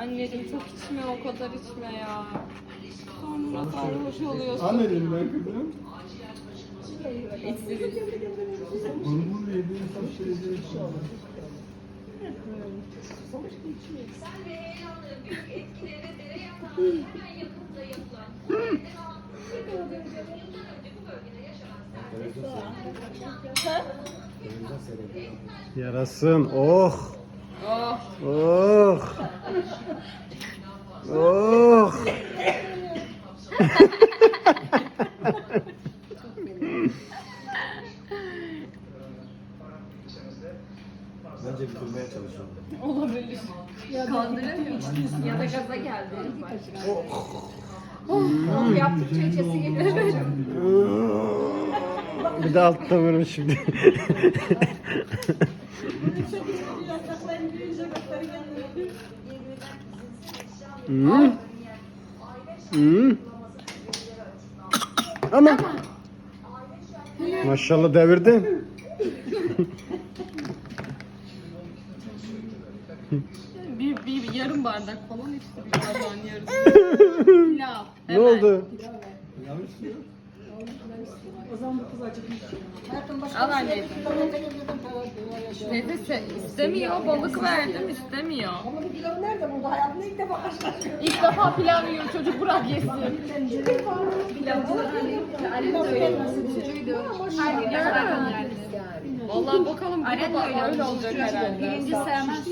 Anneciğim çok içme o kadar içme ya. Sonra sarhoş oluyorsun. Al elinden kızım. İçsiniz. Grubun yediğin saç şeyleri Yarasın. Oh. Oh. Oh. Oh. Bence bitirmeye çalışıyorum. Olabilir. Kandıramıyor Ya da gaza geldi. Oh, yaptıkça içesi geliyor. Bir de altta vurun şimdi. Hmm. Hmm. Ama. Maşallah devirdin. Bir, bir, yarım bardak falan içti bir bardağın yarısı. Pilav. Ne oldu? Al anneciğim. Neyse se- istemiyor. Balık verdim istemiyor. Ama bu pilavı nerede buldu? Hayatımda ilk defa karşılaşıyorum. İlk defa pilav yiyor çocuk bırak yesin. Vallahi bakalım bu da öyle olacak herhalde. Birinci sevmez.